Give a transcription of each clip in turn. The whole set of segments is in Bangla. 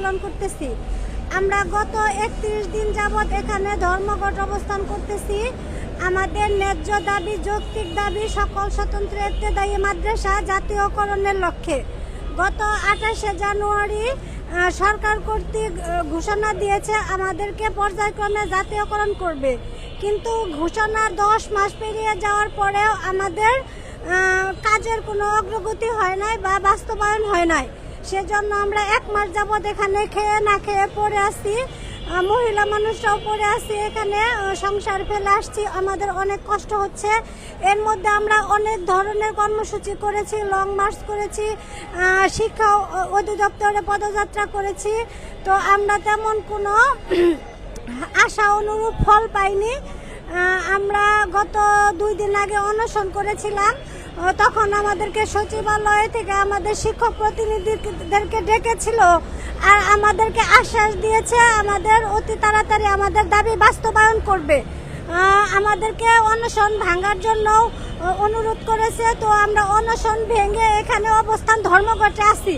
আন্দোলন করতেছি। আমরা গত একত্রিশ দিন যাবৎ এখানে ধর্মঘট অবস্থান করতেছি। আমাদের ন্যায্য দাবি, যৌক্তিক দাবি সকল স্বতন্ত্র দায়ী মাদ্রাসা জাতীয়করণের লক্ষ্যে। গত আঠাশে জানুয়ারি সরকার কর্তৃক ঘোষণা দিয়েছে আমাদেরকে পর্যায়ক্রমে জাতীয়করণ করবে। কিন্তু ঘোষণা দশ মাস পেরিয়ে যাওয়ার পরেও আমাদের কাজের কোনো অগ্রগতি হয় নাই বা বাস্তবায়ন হয় নাই। সেজন্য আমরা এক মাস যাবৎ এখানে খেয়ে না খেয়ে পড়ে আসছি মহিলা মানুষরাও পড়ে আসছি এখানে সংসার ফেলে আসছি, আমাদের অনেক কষ্ট হচ্ছে। এর মধ্যে আমরা অনেক ধরনের কর্মসূচি করেছি লং মার্চ করেছি শিক্ষা অধিদপ্তরে পদযাত্রা করেছি। তো আমরা তেমন কোনো আশা অনুরূপ ফল পাইনি। আমরা গত দুই দিন আগে অনশন করেছিলাম। তখন আমাদেরকে সচিবালয় থেকে আমাদের শিক্ষক প্রতিনিধিদেরকে ডেকেছিল আর আমাদেরকে আশ্বাস দিয়েছে, আমাদের অতি তাড়াতাড়ি আমাদের দাবি বাস্তবায়ন করবে। আমাদেরকে অনশন ভাঙার জন্য অনুরোধ করেছে, তো আমরা অনশন ভেঙে এখানে অবস্থান ধর্মঘটে আছি।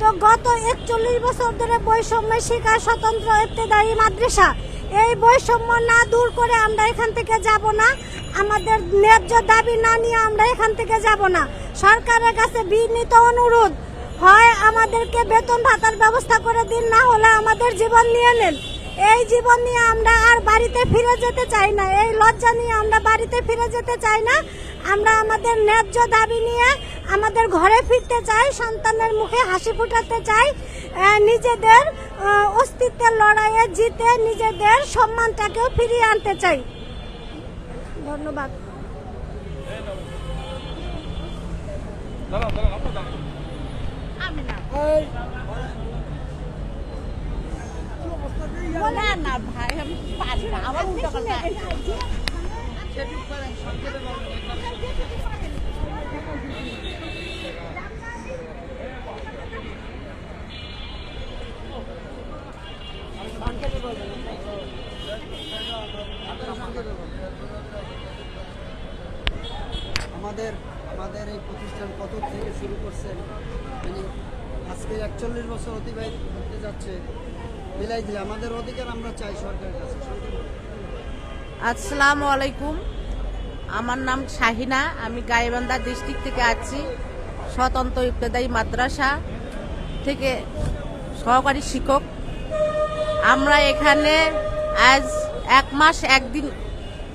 তো গত একচল্লিশ বছর ধরে বৈষম্য শিকার স্বতন্ত্র ইত্তেদায়ী মাদ্রাসা এই বৈষম্য না দূর করে আমরা এখান থেকে যাব না। আমাদের ন্যায্য দাবি না নিয়ে আমরা এখান থেকে যাব না। সরকারের কাছে বিনীত অনুরোধ, হয় আমাদেরকে বেতন ভাতার ব্যবস্থা করে দিন, না হলে আমাদের জীবন নিয়ে নেন। এই জীবন নিয়ে আমরা আর বাড়িতে ফিরে যেতে চাই না এই লজ্জা নিয়ে আমরা বাড়িতে ফিরে যেতে চাই না। আমরা আমাদের ন্যায্য দাবি নিয়ে আমাদের ঘরে ফিরতে চাই সন্তানের মুখে হাসি ফুটাতে চাই নিজেদের অস্তিত্বের লড়াইয়ে জিতে নিজেদের সম্মানটাকেও ফিরিয়ে আনতে চাই। ধন্যবাদ। না। না ভাই, আমি না উল্টো কথা। আমাদের আমাদের এই প্রতিষ্ঠান কত থেকে শুরু করছেন মানে আজকে একচল্লিশ বছর অতিবাহিত করতে যাচ্ছে। আসসালামু আলাইকুম। আমার নাম শাহিনা, আমি গাইবান্ধা ডিস্ট্রিক্ট থেকে আছি, স্বতন্ত্র ইবতেদায়ী মাদ্রাসা থেকে সহকারী শিক্ষক। আমরা এখানে আজ এক মাস একদিন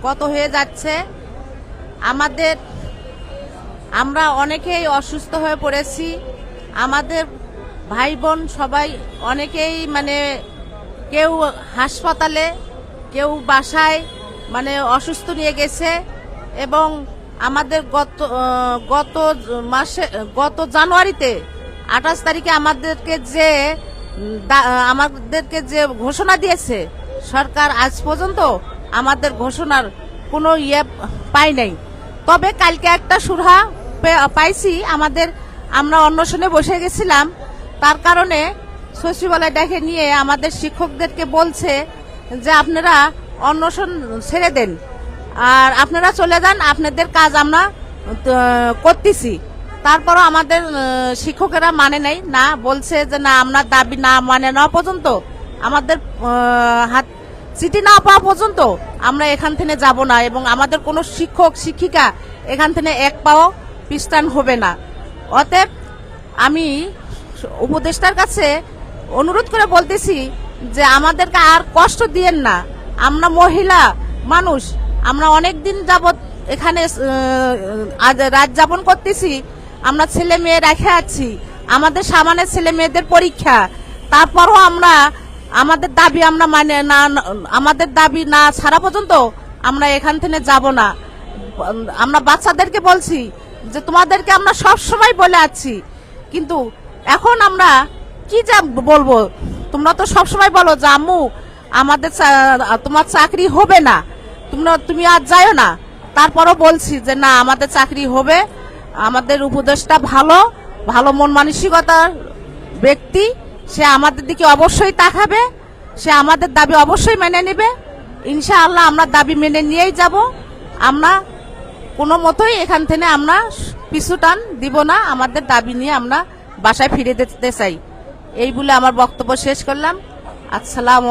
কত হয়ে যাচ্ছে। আমাদের, আমরা অনেকেই অসুস্থ হয়ে পড়েছি। আমাদের ভাই বোন সবাই অনেকেই মানে কেউ হাসপাতালে, কেউ বাসায় মানে অসুস্থ নিয়ে গেছে এবং আমাদের গত গত মাসে, গত জানুয়ারিতে আঠাশ তারিখে আমাদেরকে যে আমাদেরকে যে ঘোষণা দিয়েছে, সরকার আজ পর্যন্ত আমাদের ঘোষণার কোনো ইয়ে পাই নাই। তবে কালকে একটা সুরহা পাইছি, আমাদের আমরা অন্বেষণে বসে গেছিলাম। তার কারণে সচিবালয় ডেকে নিয়ে আমাদের শিক্ষকদেরকে বলছে যে আপনারা অন্বেষণ ছেড়ে দেন। আর আপনারা চলে যান, আপনাদের কাজ আমরা করতেছি। তারপরও আমাদের শিক্ষকেরা মানে নেই, না বলছে যে না, আমরা দাবি না মানে না পর্যন্ত, আমাদের হাত চিঠি না পাওয়া পর্যন্ত আমরা এখান থেকে যাব না এবং আমাদের কোনো শিক্ষক, শিক্ষিকা এখান থেকে এক পাও পিস্তান হবে না। অতএব আমি উপদেষ্টার কাছে অনুরোধ করে বলতেছি যে আমাদেরকে আর কষ্ট দিয়েন না। আমরা মহিলা মানুষ, আমরা অনেক দিন যাবৎ এখানে রাত যাপন করতেছি, আমরা ছেলে মেয়ে রেখে আছি, আমাদের সামানের ছেলে মেয়েদের পরীক্ষা, তারপরও আমরা, আমাদের দাবি আমরা মানে না, আমাদের দাবি না ছাড়া পর্যন্ত আমরা এখান থেকে যাব না। আমরা বাচ্চাদেরকে বলছি যে তোমাদেরকে আমরা সব সময় বলে আছি, কিন্তু এখন আমরা কি যা বলব? তোমরা তো সব সময় বলো যে, আম্মু, আমাদের তোমার চাকরি হবে না। তোমরা, তুমি আর যাও না। তারপরও বলছি যে, না, আমাদের চাকরি হবে। আমাদের উপদেশটা ভালো ভালো মন মানসিকতার ব্যক্তি। সে আমাদের দিকে অবশ্যই তাকাবে। সে আমাদের দাবি অবশ্যই মেনে নেবে। ইনশাআল্লাহ আমরা দাবি মেনে নিয়েই যাব। আমরা কোনো মতোই এখান থেকে আমরা পিছু টান দিব না। আমাদের দাবি নিয়ে আমরা বাসায় ফিরে যেতে চাই। এই বলে আমার বক্তব্য শেষ করলাম। আসসালামু